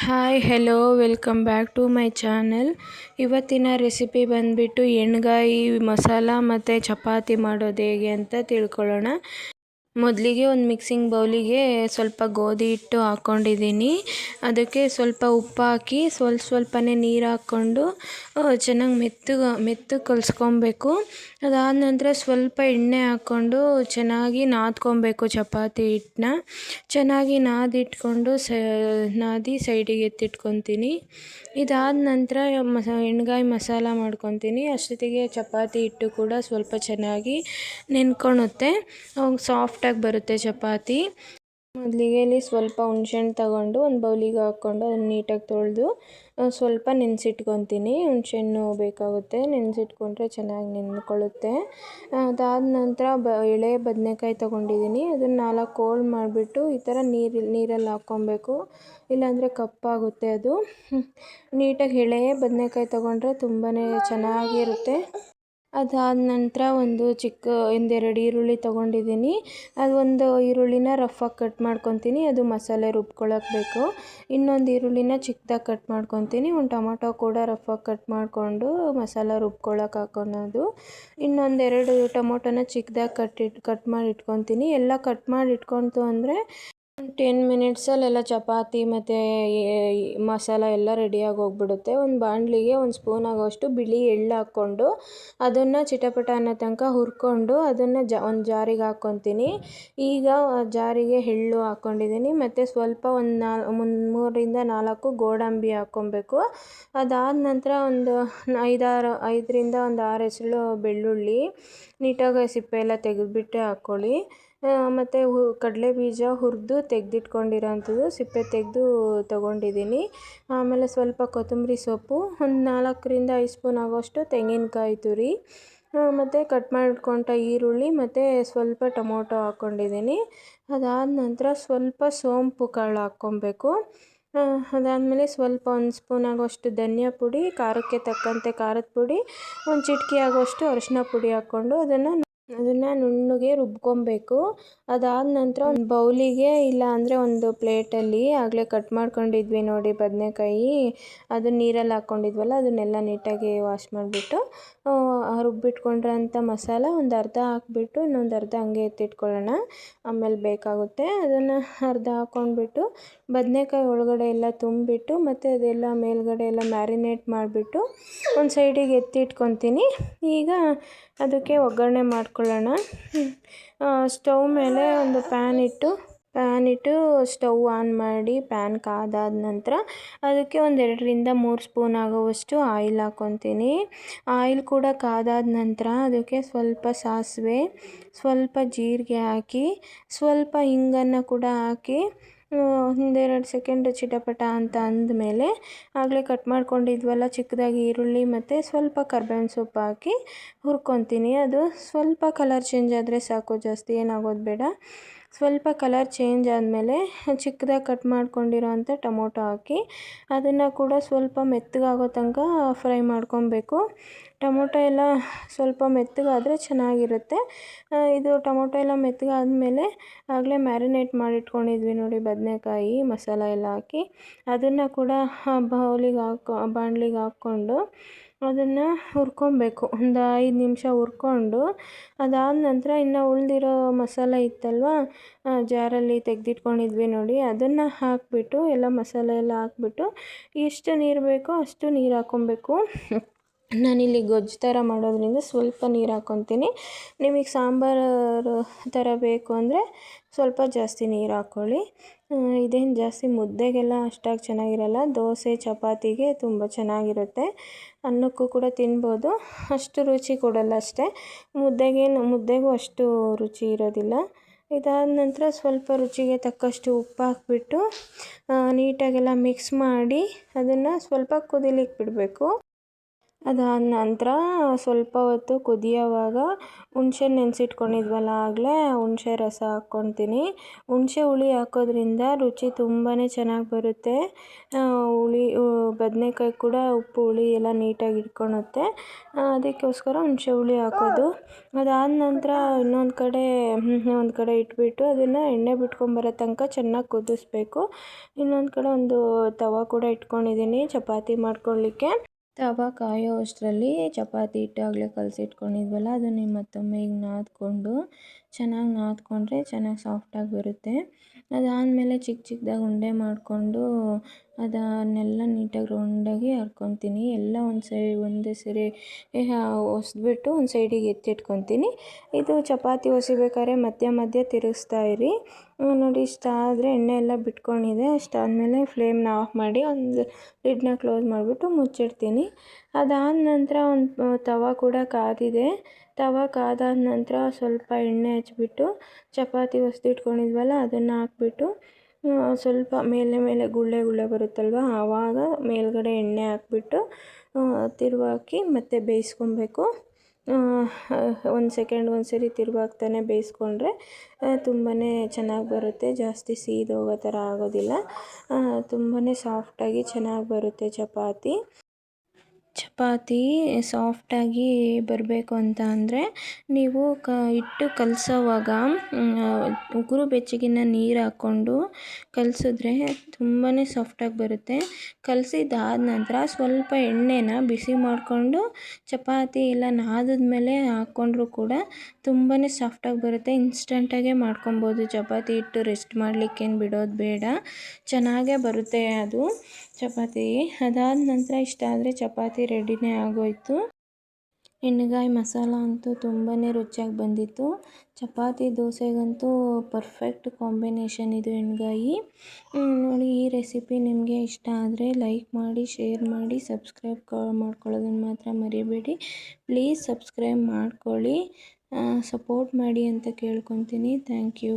Hi hello welcome back to my channel ಇವತ್ತಿನ recipe ಬಂದುಬಿಟ್ಟು ಎಣ್ಗಾಯಿ ಮಸಾಲ ಮತ್ತು ಚಪಾತಿ ಮಾಡೋದು ಹೇಗೆ ಅಂತ ತಿಳ್ಕೊಳ್ಳೋಣ. ಮೊದಲಿಗೆ ಒಂದು ಮಿಕ್ಸಿಂಗ್ ಬೌಲಿಗೆ ಸ್ವಲ್ಪ ಗೋಧಿ ಹಿಟ್ಟು ಹಾಕ್ಕೊಂಡಿದ್ದೀನಿ ಅದಕ್ಕೆ ಸ್ವಲ್ಪ ಉಪ್ಪು ಹಾಕಿ ಸ್ವಲ್ಪ ಸ್ವಲ್ಪನೇ ನೀರು ಹಾಕ್ಕೊಂಡು ಚೆನ್ನಾಗಿ ಮೆತ್ತು ಮೆತ್ತಗೆ ಕಲಿಸ್ಕೊಬೇಕು. ಅದಾದ ನಂತರ ಸ್ವಲ್ಪ ಎಣ್ಣೆ ಹಾಕ್ಕೊಂಡು ಚೆನ್ನಾಗಿ ನಾದ್ಕೊಬೇಕು ಚಪಾತಿ ಹಿಟ್ಟನ್ನ. ಚೆನ್ನಾಗಿ ನಾದಿಟ್ಕೊಂಡು ಸ, ನಾದಿ ಸೈಡಿಗೆ ಎತ್ತಿಟ್ಕೊತೀನಿ. ಇದಾದ ನಂತರ ಮಸ, ಎಣ್ಗಾಯಿ ಮಸಾಲ ಮಾಡ್ಕೊತೀನಿ. ಅಷ್ಟೊತ್ತಿಗೆ ಚಪಾತಿ ಹಿಟ್ಟು ಕೂಡ ಸ್ವಲ್ಪ ಚೆನ್ನಾಗಿ ನೆನ್ಕೊಳುತ್ತೆ ಅವಾಗ ಸಾಫ್ಟಾಗಿ ಬರುತ್ತೆ ಚಪಾತಿ. ಮೊದಲಿಗೆ ಇಲ್ಲಿ ಸ್ವಲ್ಪ ಹುಣ್ಸೆಹಣ್ಣು ತಗೊಂಡು ಒಂದು ಬೌಲಿಗೆ ಹಾಕ್ಕೊಂಡು ಅದನ್ನು ನೀಟಾಗಿ ತೊಳೆದು ಸ್ವಲ್ಪ ನೆನೆಸಿಟ್ಕೊತೀನಿ. ಹುಣ್ಸೆಹಣ್ಣು ಬೇಕಾಗುತ್ತೆ, ನೆನೆಸಿಟ್ಕೊಂಡ್ರೆ ಚೆನ್ನಾಗಿ ನೆನ್ಕೊಳ್ಳುತ್ತೆ. ಅದಾದ ನಂತರ ಬ, ಎಳೆ ಬದನೆಕಾಯಿ ತೊಗೊಂಡಿದ್ದೀನಿ. ಅದನ್ನು ನಾಲ್ಕು ಕೋಲ್ಡ್ ಮಾಡಿಬಿಟ್ಟು ಈ ಥರ ನೀರು ನೀರಲ್ಲಿ ಹಾಕ್ಕೊಬೇಕು. ಇಲ್ಲಾಂದರೆ ಕಪ್ಪಾಗುತ್ತೆ ಅದು. ನೀಟಾಗಿ ಎಳೆ ಬದನೆಕಾಯಿ ತೊಗೊಂಡ್ರೆ ತುಂಬಾ ಚೆನ್ನಾಗಿರುತ್ತೆ. ಅದಾದ ನಂತರ ಒಂದು ಚಿಕ್ಕ, ಒಂದೆರಡು ಈರುಳ್ಳಿ ತೊಗೊಂಡಿದ್ದೀನಿ. ಅದು ಒಂದು ಈರುಳ್ಳಿನ ರಫಾಗಿ ಕಟ್ ಮಾಡ್ಕೊತೀನಿ. ಅದು ಮಸಾಲೆ ರುಬ್ಕೊಳ್ಳೋಕೆ ಬೇಕು. ಇನ್ನೊಂದು ಈರುಳ್ಳಿನ ಚಿಕ್ಕದಾಗಿ ಕಟ್ ಮಾಡ್ಕೊತೀನಿ. ಒಂದು ಟೊಮೊಟೊ ಕೂಡ ರಫಾಗಿ ಕಟ್ ಮಾಡಿಕೊಂಡು ಮಸಾಲೆ ರುಬ್ಕೊಳಕ್ಕೆ ಹಾಕೊಳೋದು ಇನ್ನೊಂದೆರಡು ಟೊಮೊಟೊನ ಚಿಕ್ಕದಾಗಿ ಕಟ್ಟಿಟ್ಟು ಕಟ್ ಮಾಡಿ ಇಟ್ಕೊತೀನಿ. ಎಲ್ಲ ಕಟ್ ಮಾಡಿ ಇಟ್ಕೊಳ್ತು ಅಂದರೆ ಟೆನ್ ಮಿನಿಟ್ಸಲ್ಲೆಲ್ಲ ಚಪಾತಿ ಮತ್ತು ಮಸಾಲ ಎಲ್ಲ ರೆಡಿಯಾಗಿ ಹೋಗ್ಬಿಡುತ್ತೆ. ಒಂದು ಬಾಣಲಿಗೆ ಒಂದು ಸ್ಪೂನ್ ಆಗೋಷ್ಟು ಬಿಳಿ ಎಳ್ಳು ಹಾಕ್ಕೊಂಡು ಅದನ್ನು ಚಿಟಪಟ ಅನ್ನೋ ತನಕ ಹುರ್ಕೊಂಡು ಅದನ್ನು ಜ, ಒಂದು ಜಾರಿಗೆ ಹಾಕ್ಕೊತೀನಿ. ಈಗ ಜಾರಿಗೆ ಎಳ್ಳು ಹಾಕ್ಕೊಂಡಿದ್ದೀನಿ ಮತ್ತು ಸ್ವಲ್ಪ ಒಂದು ನಾಲ್ ಮೂರರಿಂದ ನಾಲ್ಕು ಗೋಡಂಬಿ ಹಾಕ್ಕೊಬೇಕು. ಅದಾದ ನಂತರ ಒಂದು ಐದಾರು, ಐದರಿಂದ ಒಂದು ಆರು ಹೆಸಳು ಬೆಳ್ಳುಳ್ಳಿ, ನೀಟಾಗಿ ಸಿಪ್ಪೆ ಎಲ್ಲ ತೆಗೆದುಬಿಟ್ಟೆ ಹಾಕ್ಕೊಳ್ಳಿ ಮತ್ತು ಕಡಲೆ ಬೀಜ ಹುರಿದು ತೆಗೆದಿಟ್ಕೊಂಡಿರೋವಂಥದ್ದು ಸಿಪ್ಪೆ ತೆಗೆದು ತೊಗೊಂಡಿದ್ದೀನಿ. ಆಮೇಲೆ ಸ್ವಲ್ಪ ಕೊತ್ತಂಬರಿ ಸೊಪ್ಪು, ಒಂದು ನಾಲ್ಕರಿಂದ ಐದು ಸ್ಪೂನ್ ಆಗೋಷ್ಟು ತೆಂಗಿನಕಾಯಿ ತುರಿ ಮತ್ತು ಕಟ್ ಮಾಡಿಕೊಂಡ ಈರುಳ್ಳಿ, ಮತ್ತು ಸ್ವಲ್ಪ ಟೊಮೊಟೊ ಹಾಕ್ಕೊಂಡಿದ್ದೀನಿ ಅದಾದ ನಂತರ ಸ್ವಲ್ಪ ಸೋಂಪು ಕಾಳು ಹಾಕ್ಕೊಬೇಕು. ಅದಾದಮೇಲೆ ಸ್ವಲ್ಪ ಒಂದು ಸ್ಪೂನ್ ಆಗೋಷ್ಟು ಧನಿಯಾ ಪುಡಿ, ಖಾರಕ್ಕೆ ತಕ್ಕಂತೆ ಖಾರದ ಪುಡಿ, ಒಂದು ಚಿಟಿಕೆ ಆಗೋಷ್ಟು ಅರಿಶಿನ ಪುಡಿ ಹಾಕ್ಕೊಂಡು ಅದನ್ನು ಅದನ್ನು ನುಣ್ಣಗೆ ರುಬ್ಕೊಬೇಕು. ಅದಾದ ನಂತರ ಒಂದು ಬೌಲಿಗೆ ಇಲ್ಲ ಅಂದರೆ ಒಂದು ಪ್ಲೇಟಲ್ಲಿ ಆಗಲೇ ಕಟ್ ಮಾಡ್ಕೊಂಡಿದ್ವಿ ನೋಡಿ ಬದನೆಕಾಯಿ. ಅದನ್ನ ನೀರಲ್ಲಿ ಹಾಕ್ಕೊಂಡಿದ್ವಲ್ಲ ಅದನ್ನೆಲ್ಲ ನೀಟಾಗಿ ವಾಶ್ ಮಾಡಿಬಿಟ್ಟು ರುಬ್ಬಿಟ್ಕೊಂಡಿರೋಂಥ ಮಸಾಲ ಒಂದು ಅರ್ಧ ಹಾಕ್ಬಿಟ್ಟು ಇನ್ನೊಂದು ಅರ್ಧ ಹಂಗೆ ಎತ್ತಿಟ್ಕೊಳ್ಳೋಣ. ಆಮೇಲೆ ಬೇಕಾಗುತ್ತೆ. ಅದನ್ನು ಅರ್ಧ ಹಾಕ್ಕೊಂಡ್ಬಿಟ್ಟು ಬದನೆಕಾಯಿ ಒಳಗಡೆ ಎಲ್ಲ ತುಂಬಿಟ್ಟು ಮತ್ತು ಅದೆಲ್ಲ ಮೇಲುಗಡೆ ಎಲ್ಲ ಮ್ಯಾರಿನೇಟ್ ಮಾಡಿಬಿಟ್ಟು ಒಂದು ಸೈಡಿಗೆ ಎತ್ತಿಟ್ಕೊತೀನಿ. ಈಗ ಅದಕ್ಕೆ ಒಗ್ಗರಣೆ ಮಾಡ್ಕೊಳ್ಳೋಣ ಸ್ಟವ್ ಮೇಲೆ ಒಂದು ಪ್ಯಾನ್ ಇಟ್ಟು ಪ್ಯಾನ್ ಇಟ್ಟು ಸ್ಟವ್ ಆನ್ ಮಾಡಿ, ಪ್ಯಾನ್ ಕಾದಾದ ನಂತರ ಅದಕ್ಕೆ ಒಂದು ಎರಡರಿಂದ ಮೂರು ಸ್ಪೂನ್ ಆಗುವಷ್ಟು ಆಯಿಲ್ ಹಾಕ್ಕೊತೀನಿ ಆಯಿಲ್ ಕೂಡ ಕಾದಾದ ನಂತರ ಅದಕ್ಕೆ ಸ್ವಲ್ಪ ಸಾಸಿವೆ, ಸ್ವಲ್ಪ ಜೀರಿಗೆ ಹಾಕಿ, ಸ್ವಲ್ಪ ಹಿಂಗನ್ನು ಕೂಡ ಹಾಕಿ ಒಂದೆರಡು ಸೆಕೆಂಡ್ ಚಿಟಪಟ ಅಂತ ಅಂದಮೇಲೆ ಆಗಲೇ ಕಟ್ ಮಾಡ್ಕೊಂಡಿದ್ವಲ್ಲ, ಚಿಕ್ಕದಾಗಿ ಈರುಳ್ಳಿ ಮತ್ತು ಸ್ವಲ್ಪ ಕರ್ಬೇವಿನ ಸೊಪ್ಪು ಹಾಕಿ ಹುರ್ಕೊತೀನಿ. ಅದು ಸ್ವಲ್ಪ ಕಲರ್ ಚೇಂಜ್ ಆದರೆ ಸಾಕು, ಜಾಸ್ತಿ ಏನಾಗೋದು ಬೇಡ. ಸ್ವಲ್ಪ ಕಲರ್ ಚೇಂಜ್ ಆದಮೇಲೆ ಚಿಕ್ಕದಾಗಿ ಕಟ್ ಮಾಡ್ಕೊಂಡಿರೋ ಅಂಥ ಟೊಮೊಟೊ ಹಾಕಿ ಅದನ್ನು ಕೂಡ ಸ್ವಲ್ಪ ಮೆತ್ತಗಾಗೋ ತನಕ ಫ್ರೈ ಮಾಡ್ಕೊಬೇಕು. ಟೊಮೊಟೊ ಎಲ್ಲ ಸ್ವಲ್ಪ ಮೆತ್ತಗಾದರೆ ಚೆನ್ನಾಗಿರುತ್ತೆ. ಇದು ಟೊಮೊಟೊ ಎಲ್ಲ ಮೆತ್ತಗಾದಮೇಲೆ ಆಗಲೇ ಮ್ಯಾರಿನೇಟ್ ಮಾಡಿಟ್ಕೊಂಡಿದ್ವಿ ನೋಡಿ ಬದನೆಕಾಯಿ, ಮಸಾಲ ಎಲ್ಲ ಹಾಕಿ. ಅದನ್ನು ಕೂಡ ಬೌಲಿಗೆ ಹಾಕೊ ಬಾಣಲಿಗೆ ಹಾಕ್ಕೊಂಡು ಅದನ್ನು ಹುರ್ಕೊಬೇಕು. ಒಂದು ಐದು ನಿಮಿಷ ಹುರ್ಕೊಂಡು ಅದಾದ ನಂತರ ಇನ್ನು ಉಳಿದಿರೋ ಮಸಾಲೆ ಇತ್ತಲ್ವ ಜಾರಲ್ಲಿ ತೆಗೆದಿಟ್ಕೊಂಡಿದ್ವಿ ನೋಡಿ, ಅದನ್ನು ಹಾಕಿಬಿಟ್ಟು, ಎಲ್ಲ ಮಸಾಲೆ ಎಲ್ಲ ಹಾಕ್ಬಿಟ್ಟು, ಎಷ್ಟು ನೀರು ಬೇಕೋ ಅಷ್ಟು ನೀರು ಹಾಕ್ಕೊಬೇಕು. ನಾನಿಲ್ಲಿ ಗೊಜ್ಜು ಥರ ಮಾಡೋದ್ರಿಂದ ಸ್ವಲ್ಪ ನೀರು ಹಾಕ್ಕೊತೀನಿ ನಿಮಗೆ ಸಾಂಬಾರು ಥರ ಬೇಕು ಅಂದರೆ ಸ್ವಲ್ಪ ಜಾಸ್ತಿ ನೀರು ಹಾಕ್ಕೊಳ್ಳಿ. ಇದೇನು ಜಾಸ್ತಿ ಮುದ್ದೆಗೆಲ್ಲ ಅಷ್ಟಾಗಿ ಚೆನ್ನಾಗಿರಲ್ಲ, ದೋಸೆ, ಚಪಾತಿಗೆ ತುಂಬ ಚೆನ್ನಾಗಿರುತ್ತೆ. ಅನ್ನಕ್ಕೂ ಕೂಡ ತಿನ್ಬೋದು. ಅಷ್ಟು ರುಚಿ ಕೊಡಲ್ಲ ಅಷ್ಟೇ. ಮುದ್ದೆಗೇನು ಮುದ್ದೆಗೂ ಅಷ್ಟು ರುಚಿ ಇರೋದಿಲ್ಲ. ಇದಾದ ನಂತರ ಸ್ವಲ್ಪ ರುಚಿಗೆ ತಕ್ಕಷ್ಟು ಉಪ್ಪು ಹಾಕ್ಬಿಟ್ಟು ನೀಟಾಗೆಲ್ಲ ಮಿಕ್ಸ್ ಮಾಡಿ ಅದನ್ನು ಸ್ವಲ್ಪ ಕುದಿಲಿಕ್ಕೆ ಬಿಡಬೇಕು. ಅದಾದ ನಂತರ ಸ್ವಲ್ಪ ಹೊತ್ತು ಕುದಿಯೋವಾಗ ಹುಣ್ಸೆ ನೆನೆಸಿಟ್ಕೊಂಡಿದ್ವಲ್ಲ, ಆಗಲೇ ಹುಣಸೆ ರಸ ಹಾಕ್ಕೊತೀನಿ. ಹುಣಸೆ ಹುಳಿ ಹಾಕೋದ್ರಿಂದ ರುಚಿ ತುಂಬಾ ಚೆನ್ನಾಗಿ ಬರುತ್ತೆ. ಹುಳಿ ಬದನೇಕಾಯಿ ಕೂಡ ಉಪ್ಪು, ಹುಳಿ ಎಲ್ಲ ನೀಟಾಗಿ ಹಿಡ್ಕೊಳುತ್ತೆ ಅದಕ್ಕೋಸ್ಕರ ಹುಣಸೆ ಹುಳಿ ಹಾಕೋದು. ಅದಾದ ನಂತರ ಇನ್ನೊಂದು ಕಡೆ ಒಂದು ಕಡೆ ಇಟ್ಬಿಟ್ಟು ಅದನ್ನು ಎಣ್ಣೆ ಬಿಟ್ಕೊಂಬರೋ ತನಕ ಚೆನ್ನಾಗಿ ಕುದಿಸ್ಬೇಕು. ಇನ್ನೊಂದು ಕಡೆ ಒಂದು ತವ ಕೂಡ ಇಟ್ಕೊಂಡಿದ್ದೀನಿ ಚಪಾತಿ ಮಾಡ್ಕೊಳ್ಳಿಕ್ಕೆ ತವ ಕಾಯೋ ಅಷ್ಟರಲ್ಲಿ ಚಪಾತಿ ಹಿಟ್ಟು ಆಗಲೇ ಕಲಸಿಟ್ಕೊಂಡಿದ್ವಲ್ಲ ಅದನ್ನು ಮತ್ತೊಮ್ಮೆ ಈಗ ನಾದ್ಕೊಂಡು ಚೆನ್ನಾಗಿ ನಾದ್ಕೊಂಡ್ರೆ ಚೆನ್ನಾಗಿ ಸಾಫ್ಟಾಗಿ ಬರುತ್ತೆ. ಅದಾದಮೇಲೆ ಚಿಕ್ಕ ಚಿಕ್ಕದಾಗಿ ಉಂಡೆ ಮಾಡಿಕೊಂಡು ಅದನ್ನೆಲ್ಲ ನೀಟಾಗಿ ರೌಂಡಾಗಿ ಹರ್ಕೊತೀನಿ. ಎಲ್ಲ ಒಂದು ಸೈ ಒಂದೇ ಸರಿ ಒಸ್ದ್ಬಿಟ್ಟು ಒಂದು ಸೈಡಿಗೆ ಎತ್ತಿಟ್ಕೊತೀನಿ. ಇದು ಚಪಾತಿ ಹೊಸಿಬೇಕಾದ್ರೆ ಮಧ್ಯ ಮಧ್ಯ ತಿರುಗಿಸ್ತಾ ಇರಿ. ನೋಡಿ, ಇಷ್ಟ ಆದರೆ ಎಣ್ಣೆ ಎಲ್ಲ ಬಿಟ್ಕೊಂಡಿದೆ. ಅಷ್ಟಾದಮೇಲೆ ಫ್ಲೇಮ್ನ ಆಫ್ ಮಾಡಿ ಒಂದು ಲಿಡ್ನ ಕ್ಲೋಸ್ ಮಾಡಿಬಿಟ್ಟು ಮುಚ್ಚಿಡ್ತೀನಿ. ಅದಾದ ನಂತರ ಒಂದು ತವ ಕೂಡ ಕಾದಿದೆ. ತವ ಕಾದಾದ ನಂತರ ಸ್ವಲ್ಪ ಎಣ್ಣೆ ಹಚ್ಬಿಟ್ಟು ಚಪಾತಿ ಹೊಸ್ದಿಟ್ಕೊಂಡಿದ್ವಲ್ಲ ಅದನ್ನು ಹಾಕ್ಬಿಟ್ಟು ಸ್ವಲ್ಪ ಮೇಲೆ ಮೇಲೆ ಗುಳ್ಳೆ ಗುಳ್ಳೆ ಬರುತ್ತಲ್ವ ಆವಾಗ ಮೇಲ್ಗಡೆ ಎಣ್ಣೆ ಹಾಕ್ಬಿಟ್ಟು ತಿರುವಾಕಿ ಮತ್ತೆ ಬೇಯಿಸ್ಕೊಬೇಕು. ಒಂದು ಸೆಕೆಂಡ್ ಒಂದು ಸರಿ ತಿರುವಾಕ್ತಾನೆ ಬೇಯಿಸ್ಕೊಂಡ್ರೆ ತುಂಬಾ ಚೆನ್ನಾಗಿ ಬರುತ್ತೆ. ಜಾಸ್ತಿ ಸೀದೋಗೋ ಥರ ಆಗೋದಿಲ್ಲ. ತುಂಬಾ ಸಾಫ್ಟಾಗಿ ಚೆನ್ನಾಗಿ ಬರುತ್ತೆ ಚಪಾತಿ. ಚಪಾತಿ ಸಾಫ್ಟಾಗಿ ಬರಬೇಕು ಅಂತ ಅಂದರೆ ನೀವು ಕ ಹಿಟ್ಟು ಕಲಸೋವಾಗ ಉಗುರು ಬೆಚ್ಚಗಿನ ನೀರು ಹಾಕ್ಕೊಂಡು ಕಲಸಿದ್ರೆ ತುಂಬಾ ಸಾಫ್ಟಾಗಿ ಬರುತ್ತೆ. ಕಲಸಿದ್ದಾದ ನಂತರ ಸ್ವಲ್ಪ ಎಣ್ಣೆನ ಬಿಸಿ ಮಾಡಿಕೊಂಡು ಚಪಾತಿ ಎಲ್ಲ ನಾದಿದ್ಮೇಲೆ ಹಾಕ್ಕೊಂಡ್ರೂ ಕೂಡ ತುಂಬಾ ಸಾಫ್ಟಾಗಿ ಬರುತ್ತೆ. ಇನ್ಸ್ಟಂಟಾಗೆ ಮಾಡ್ಕೊಬೋದು. ಚಪಾತಿ ಹಿಟ್ಟು ರೆಸ್ಟ್ ಮಾಡಲಿಕ್ಕೇನು ಬಿಡೋದು ಬೇಡ. ಚೆನ್ನಾಗೇ ಬರುತ್ತೆ ಅದು ಚಪಾತಿ. ಅದಾದ ನಂತರ ಇಷ್ಟ ಆದರೆ ಚಪಾತಿ ರೆಡಿನೇ ಆಗೋಯಿತು. ಎಣ್ಣೆಗಾಯಿ ಮಸಾಲ ಅಂತೂ ತುಂಬಾ ರುಚಿಯಾಗಿ ಬಂದಿತ್ತು. ಚಪಾತಿ, ದೋಸೆಗಂತೂ ಪರ್ಫೆಕ್ಟ್ ಕಾಂಬಿನೇಷನ್ ಇದು ಎಣ್ಣೆಗಾಯಿ ನೋಡಿ ಈ ರೆಸಿಪಿ ನಿಮಗೆ ಇಷ್ಟ ಆದರೆ ಲೈಕ್ ಮಾಡಿ ಶೇರ್ ಮಾಡಿ ಸಬ್ಸ್ಕ್ರೈಬ್ ಮಾಡ್ಕೊಳ್ಳೋದನ್ನು ಮಾತ್ರ ಮರಿಬೇಡಿ. ಪ್ಲೀಸ್ ಸಬ್ಸ್ಕ್ರೈಬ್ ಮಾಡ್ಕೊಳ್ಳಿ. ಸಪೋರ್ಟ್ ಮಾಡಿ ಅಂತ ಕೇಳ್ಕೊತೀನಿ. Thank you